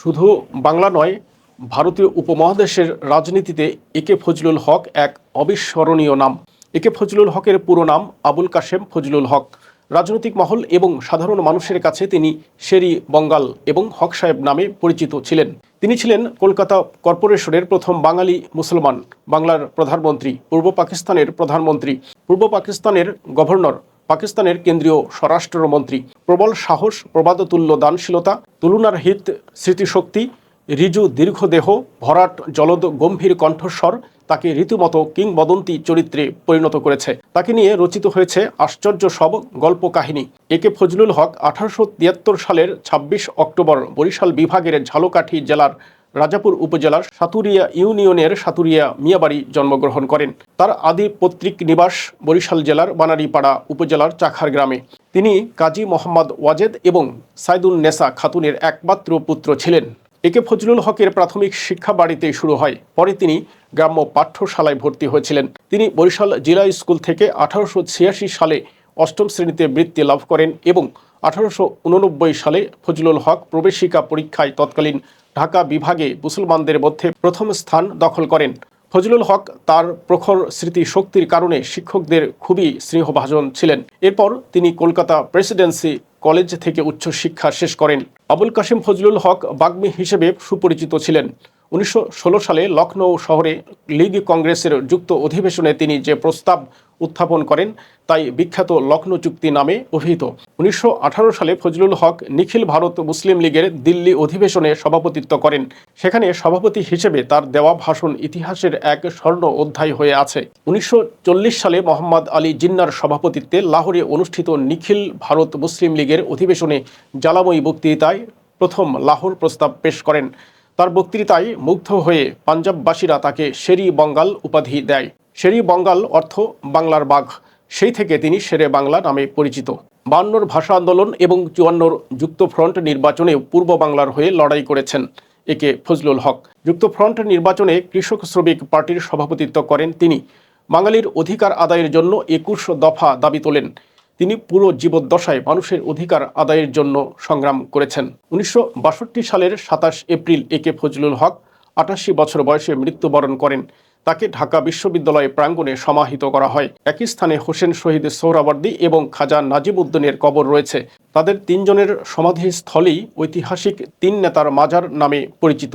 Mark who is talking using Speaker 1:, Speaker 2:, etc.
Speaker 1: শুধু বাংলা নয়, ভারতীয় উপমহাদেশের রাজনীতিতে একে ফজলুল হক এক অবিস্মরণীয় নাম। একে ফজলুল হকের পুরো নাম আবুল কাশেম ফজলুল হক। রাজনৈতিক মহল এবং সাধারণ মানুষের কাছে তিনি শেরি বঙ্গাল এবং হক সাহেব নামে পরিচিত ছিলেন। তিনি ছিলেন কলকাতা কর্পোরেশনের প্রথম বাঙালি মুসলমান, বাংলার প্রধানমন্ত্রী, পূর্ব পাকিস্তানের প্রধানমন্ত্রী, পূর্ব পাকিস্তানের গভর্নর পাকিস্তানের কেন্দ্রীয় স্বরাষ্ট্রমন্ত্রী প্রবল সাহস, প্রবাদতুল্য দানশীলতা, তুলনার হিত, স্মৃতিশক্তি, রিজু দীর্ঘদেহ, ভরাট জলদ গম্ভীর কণ্ঠস্বর তাকে রীতিমতো কিংবদন্তি চরিত্রে পরিণত করেছে। তাকে নিয়ে রচিত হয়েছে আশ্চর্য সব গল্প কাহিনী একে ফজলুল হক আঠারোশো তিয়াত্তর সালের ২৬ অক্টোবর বরিশাল বিভাগের ঝালকাঠি জেলার রাজাপুর উপজেলার সাতুরিয়া ইউনিয়নের সাতুরিয়া মিয়াবাড়ি জন্মগ্রহণ করেন। তার আদি পৈতৃক নিবাস বরিশাল জেলার বানারীপাড়া উপজেলার চাখার গ্রামে। তিনি কাজী মোহাম্মদ ওয়াজেদ এবং সাইদুন নেসা খাতুনের একমাত্র পুত্র ছিলেন। একে ফজলুল হকের প্রাথমিক শিক্ষা বাড়িতেই শুরু হয়। পরে তিনি গ্রাম্য পাঠ্যশালায় ভর্তি হয়েছিলেন। তিনি বরিশাল জেলা স্কুল থেকে আঠারোশো ছিয়াশি সালে অষ্টম শ্রেণীতে বৃত্তি লাভ করেন এবং আঠারোশো উননব্বই সালে ফজলুল হক প্রবেশিকা পরীক্ষায় তৎকালীন ঢাকা বিভাগে মুসলমানদের মধ্যে প্রথম স্থান দখল করেন। ফজলুল হক তার প্রখর স্মৃতি শক্তির কারণে শিক্ষকদের খুবই স্নেহভাজন ছিলেন। এরপর তিনি কলকাতা প্রেসিডেন্সি কলেজ থেকে উচ্চ শিক্ষা শেষ করেন। আবুল কাশিম ফজলুল হক বাগ্মী হিসেবে সুপরিচিত ছিলেন। উনিশশো ষোলো সালে লখনৌ শহরে লীগ কংগ্রেসের যুক্ত অধিবেশনে তিনি যে প্রস্তাব উত্থাপন করেন, তাই বিখ্যাত লখনৌ চুক্তি নামে অভিহিত। উনিশশো আঠারো সালে ফজলুল হক নিখিল ভারত মুসলিম লীগের দিল্লি অধিবেশনে সভাপতিত্ব করেন। সেখানে সভাপতি হিসেবে তার দেওয়া ভাষণ ইতিহাসের এক স্বর্ণ অধ্যায় হয়ে আছে। উনিশশো চল্লিশ সালে মোহাম্মদ আলী জিন্নার সভাপতিত্বে লাহোরে অনুষ্ঠিত নিখিল ভারত মুসলিম লীগের অধিবেশনে জ্বালাময়ী বক্তৃতায় প্রথম লাহোর প্রস্তাব পেশ করেন। তার বক্তৃতায় মুগ্ধ হয়ে পাঞ্জাববাসীরা তাকে শেরি বঙ্গাল উপাধি দেয়। শেরি বঙ্গাল অর্থ বাংলার বাঘ। সেই থেকে তিনি শেরে বাংলা নামে পরিচিত। বান্নর ভাষা আন্দোলন এবং চুয়ান্নর যুক্তফ্রন্ট নির্বাচনে পূর্ব বাংলার হয়ে লড়াই করেছেন একে ফজলুল হক। যুক্তফ্রন্ট নির্বাচনে কৃষক শ্রমিক পার্টির সভাপতিত্ব করেন তিনি। বাঙালির অধিকার আদায়ের জন্য একুশ দফা দাবি তোলেন। তিনি পুরো জীবদ্দশায় মানুষের অধিকার আদায়ের জন্য সংগ্রাম করেছেন। উনিশশো বাষট্টি সালের সাতাশ এপ্রিল একে ফজলুল হক আটাশি বছর বয়সে মৃত্যুবরণ করেন। তাকে ঢাকা বিশ্ববিদ্যালয়ে প্রাঙ্গণে সমাহিত করা হয়। একই স্থানে হোসেন শহীদ সোহরাবর্দী এবং খাজা নাজিমুদ্দিনের কবর রয়েছে। তাদের তিনজনের সমাধিস্থলেই ঐতিহাসিক তিন নেতার মাজার নামে পরিচিত।